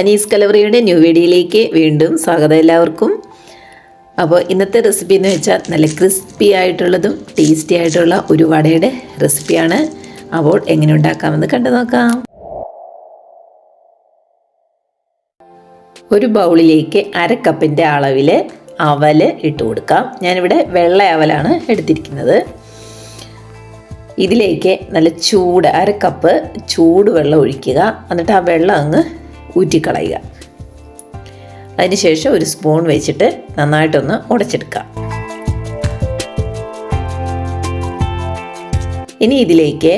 Anees കലവറിയുടെ new വീഡിയോയിലേക്ക് വീണ്ടും സ്വാഗതം എല്ലാവർക്കും. അപ്പോൾ ഇന്നത്തെ റെസിപ്പി എന്ന് വെച്ചാൽ നല്ല ക്രിസ്പി ആയിട്ടുള്ളതും ടേസ്റ്റി ആയിട്ടുള്ള ഒരു വടയുടെ റെസിപ്പിയാണ് അപ്പോൾ എങ്ങനെ ഉണ്ടാക്കാമെന്ന് കണ്ടു നോക്കാം. ഒരു ബൗളിലേക്ക് അര കപ്പിന്റെ അളവിൽ അവൽ ഇട്ട് കൊടുക്കാം. ഞാനിവിടെ വെള്ള അവലാണ് എടുത്തിരിക്കുന്നത്. ഇതിലേക്ക് നല്ല ചൂട് അര കപ്പ് ചൂട് വെള്ളം ഒഴിക്കുക. എന്നിട്ട് ആ വെള്ളം അങ്ങ് ഊറ്റിക്കളയുക. അതിനുശേഷം ഒരു സ്പൂൺ വെച്ചിട്ട് നന്നായിട്ടൊന്ന് ഉടച്ചെടുക്കുക. ഇനി ഇതിലേക്ക്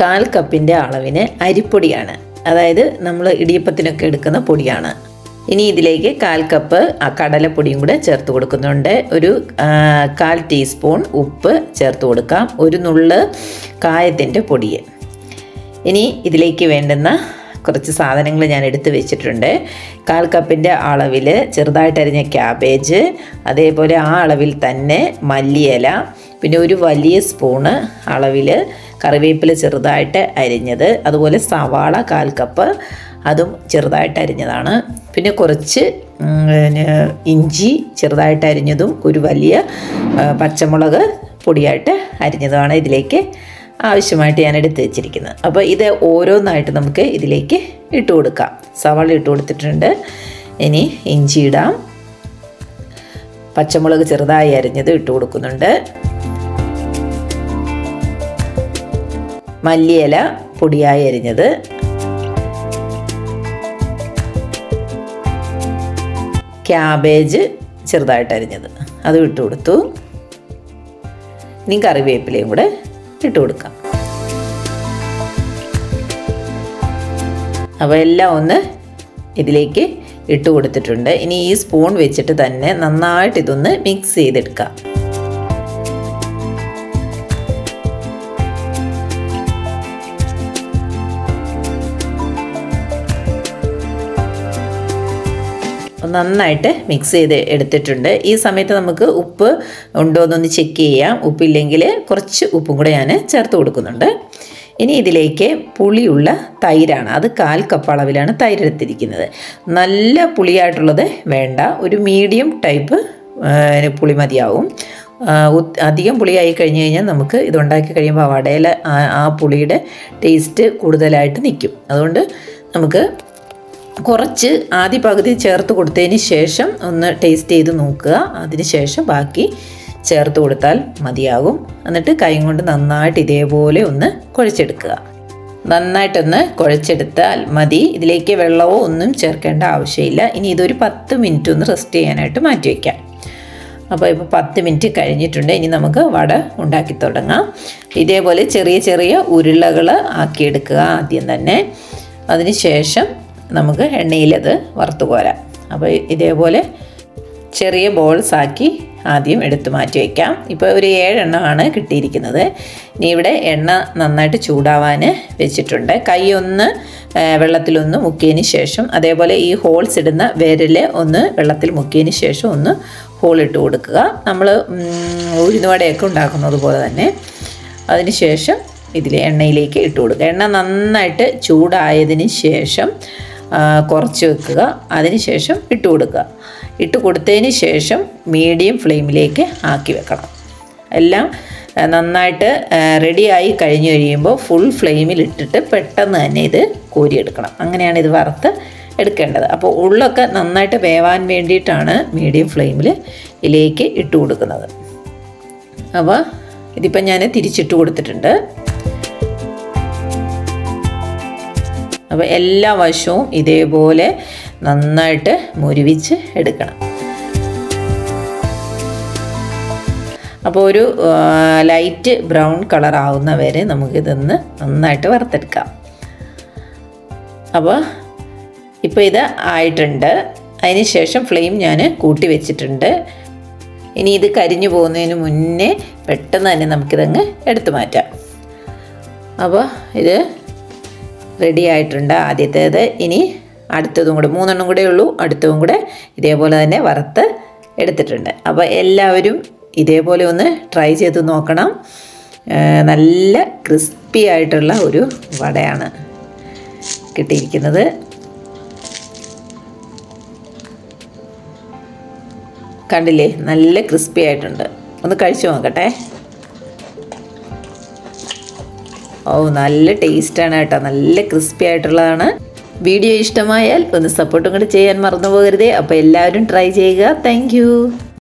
കാൽ കപ്പിന്റെ അളവിന് അരിപ്പൊടിയാണ്. അതായത് നമ്മൾ ഇടിയപ്പത്തിനൊക്കെ എടുക്കുന്ന പൊടിയാണ്. ഇനി ഇതിലേക്ക് കാൽ കപ്പ് കടലപ്പൊടിയും കൂടെ ചേർത്ത് കൊടുക്കുന്നുണ്ട്. ഒരു കാൽ ടീസ്പൂൺ ഉപ്പ് ചേർത്ത് കൊടുക്കാം. ഒരു നുള്ള് കായത്തിന്റെ പൊടി ഇനി ഇതിലേക്ക് വേണ്ടുന്ന കുറച്ച് സാധനങ്ങൾ ഞാൻ എടുത്ത് വെച്ചിട്ടുണ്ട്. കാൽ കപ്പിന്റെ അളവിൽ ചെറുതായിട്ട് അരിഞ്ഞ ക്യാബേജ് അതേപോലെ ആ അളവിൽ തന്നെ മല്ലിയില പിന്നെ ഒരു വലിയ സ്പൂണ് അളവിൽ കറിവേപ്പില ചെറുതായിട്ട് അരിഞ്ഞത് അതുപോലെ സവാള കാൽ കപ്പ് അതും ചെറുതായിട്ട് അരിഞ്ഞതാണ്. പിന്നെ കുറച്ച് ഇഞ്ചി ചെറുതായിട്ട് അരിഞ്ഞതും ഒരു വലിയ പച്ചമുളക് പൊടിയായിട്ട് അരിഞ്ഞതുമാണ് ഇതിലേക്ക് ആവശ്യമായിട്ട് ഞാൻ എടുത്ത് വെച്ചിരിക്കുന്നത്. അപ്പോൾ ഇത് ഓരോന്നായിട്ട് നമുക്ക് ഇതിലേക്ക് ഇട്ട് കൊടുക്കാം. സവാള ഇട്ട് കൊടുത്തിട്ടുണ്ട്. ഇനി ഇഞ്ചി ഇടാം. പച്ചമുളക് ചെറുതായി അരിഞ്ഞത് ഇട്ട് കൊടുക്കുന്നുണ്ട്. മല്ലിയില പൊടിയായി അരിഞ്ഞത്. ക്യാബേജ് ചെറുതായിട്ട് അരിഞ്ഞത്. അതും ഇട്ട് കൊടുത്തു. ഇനി കറിവേപ്പിലയും കൂടെ ഇട്ട് കൊടുക്കാം. അപ്പോൾ എല്ലാം ഒന്ന് ഇതിലേക്ക് ഇട്ട് കൊടുത്തിട്ടുണ്ട്. ഇനി ഈ സ്പൂൺ വെച്ചിട്ട് തന്നെ നന്നായിട്ട് ഇതൊന്ന് മിക്സ് ചെയ്തെടുക്കാം. നന്നായിട്ട് മിക്സ് ചെയ്ത് എടുത്തിട്ടുണ്ട്. ഈ സമയത്ത് നമുക്ക് ഉപ്പ് ഉണ്ടോ എന്നൊന്ന് ചെക്ക് ചെയ്യാം. ഉപ്പില്ലെങ്കിൽ കുറച്ച് ഉപ്പും കൂടെ ഞാൻ ചേർത്ത് കൊടുക്കുന്നുണ്ട്. ഇനി ഇതിലേക്ക് പുളിയുള്ള തൈരാണ്. അത് കാൽ കപ്പ് അളവിലാണ് തൈര് എടുത്തിരിക്കുന്നത്. നല്ല പുളിയായിട്ടുള്ളത് വേണ്ട. ഒരു മീഡിയം ടൈപ്പ് പുളി മതിയാവും. അധികം പുളിയായി കഴിഞ്ഞ് കഴിഞ്ഞാൽ നമുക്ക് ഇതുണ്ടാക്കി കഴിയുമ്പോൾ ആ- ആ പുളിയുടെ ടേസ്റ്റ് കൂടുതലായിട്ട് നിൽക്കും. അതുകൊണ്ട് നമുക്ക് കുറച്ച് ആദ്യ പകുതി ചേർത്ത് കൊടുത്തതിന് ശേഷം ഒന്ന് ടേസ്റ്റ് ചെയ്ത് നോക്കുക. അതിന് ശേഷം ബാക്കി ചേർത്ത് കൊടുത്താൽ മതിയാകും. എന്നിട്ട് കൈ കൊണ്ട് നന്നായിട്ട് ഇതേപോലെ ഒന്ന് കുഴച്ചെടുക്കുക. നന്നായിട്ടൊന്ന് കുഴച്ചെടുത്താൽ മതി. ഇതിലേക്ക് വെള്ളമോ ഒന്നും ചേർക്കേണ്ട ആവശ്യമില്ല. ഇനി ഇതൊരു പത്ത് മിനിറ്റ് ഒന്ന് റെസ്റ്റ് ചെയ്യാനായിട്ട് മാറ്റി വയ്ക്കാം അപ്പോൾ ഇപ്പോൾ പത്ത് മിനിറ്റ് കഴിഞ്ഞിട്ടുണ്ട്. ഇനി നമുക്ക് വട ഉണ്ടാക്കി തുടങ്ങാം. ഇതേപോലെ ചെറിയ ചെറിയ ഉരുളകൾ ആക്കിയെടുക്കുക ആദ്യം തന്നെ. അതിന് ശേഷം നമുക്ക് എണ്ണയിലത് വറുത്ത് കോരാം. അപ്പോൾ ഇതേപോലെ ചെറിയ ബോൾസ് ആക്കി ആദ്യം എടുത്തു മാറ്റി വയ്ക്കാം ഇപ്പോൾ ഒരു ഏഴെണ്ണമാണ് കിട്ടിയിരിക്കുന്നത്. ഇനി ഇവിടെ എണ്ണ നന്നായിട്ട് ചൂടാവാൻ വെച്ചിട്ടുണ്ട്. കൈ ഒന്ന് വെള്ളത്തിലൊന്ന് മുക്കിയതിന് ശേഷം അതേപോലെ ഈ ഹോൾസ് ഇടുന്ന വിരൽ ഒന്ന് വെള്ളത്തിൽ മുക്കിയതിന് ശേഷം ഒന്ന് ഹോൾ ഇട്ട് കൊടുക്കുക. നമ്മൾ ഉഴുന്നുവടയൊക്കെ ഉണ്ടാക്കുന്നത് പോലെ തന്നെ. അതിന് ശേഷം ഇതിൽ എണ്ണയിലേക്ക് ഇട്ട് കൊടുക്കുക. എണ്ണ നന്നായിട്ട് ചൂടായതിന് ശേഷം കുറച്ച് വെക്കുക. അതിനുശേഷം ഇട്ട് കൊടുക്കുക. ഇട്ട് കൊടുത്തതിന് ശേഷം മീഡിയം ഫ്ലെയിമിലേക്ക് ആക്കി വെക്കണം. എല്ലാം നന്നായിട്ട് റെഡിയായി കഴിഞ്ഞ് കഴിയുമ്പോൾ ഫുൾ ഫ്ലെയിമിൽ ഇട്ടിട്ട് പെട്ടെന്ന് തന്നെ ഇത് കോരിയെടുക്കണം. അങ്ങനെയാണ് ഇത് വറുത്ത് എടുക്കേണ്ടത്. അപ്പോൾ ഉള്ളൊക്കെ നന്നായിട്ട് വേവാൻ വേണ്ടിയിട്ടാണ് മീഡിയം ഫ്ലെയിമിൽ ഇതിലേക്ക് ഇട്ട് കൊടുക്കുന്നത്. അപ്പോൾ ഇതിപ്പോൾ ഞാൻ തിരിച്ചിട്ട് കൊടുത്തിട്ടുണ്ട്. അപ്പോൾ എല്ലാ വശവും ഇതേപോലെ നന്നായിട്ട് മുരുവിച്ച് എടുക്കണം. അപ്പോൾ ഒരു ലൈറ്റ് ബ്രൗൺ കളർ ആവുന്ന വരെ നമുക്കിതൊന്ന് നന്നായിട്ട് വറുത്തെടുക്കാം. അപ്പോൾ ഇപ്പോൾ ഇത് ആയിട്ടുണ്ട്. അതിന് ശേഷം ഫ്ലെയിം ഞാൻ കൂട്ടി വെച്ചിട്ടുണ്ട്. ഇനി ഇത് കരിഞ്ഞു പോകുന്നതിന് മുന്നേ പെട്ടെന്ന് തന്നെ നമുക്കിതങ്ങ് എടുത്തു മാറ്റാം. അപ്പോൾ ഇത് റെഡി ആയിട്ടുണ്ട്. ആദ്യത്തേത് ഇനി അടുത്തതും കൂടെ മൂന്നെണ്ണം കൂടെ ഉള്ളൂ. അടുത്തതും കൂടെ ഇതേപോലെ തന്നെ വറുത്ത് എടുത്തിട്ടുണ്ട്. അപ്പോൾ എല്ലാവരും ഇതേപോലെ ഒന്ന് ട്രൈ ചെയ്ത് നോക്കണം. നല്ല ക്രിസ്പി ആയിട്ടുള്ള ഒരു വടയാണ് കിട്ടിയിരിക്കുന്നത്. കണ്ടില്ലേ? നല്ല ക്രിസ്പി ആയിട്ടുണ്ട്. ഒന്ന് കഴിച്ചു നോക്കട്ടെ. ഓ നല്ല ടേസ്റ്റാണ് കേട്ടോ. നല്ല ക്രിസ്പി ആയിട്ടുള്ളതാണ്. വീഡിയോ ഇഷ്ടമായാൽ ഒന്ന് സപ്പോർട്ടും കൂടി ചെയ്യാൻ മറന്നു പോകരുതേ. അപ്പോൾ എല്ലാവരും ട്രൈ ചെയ്യുക. താങ്ക്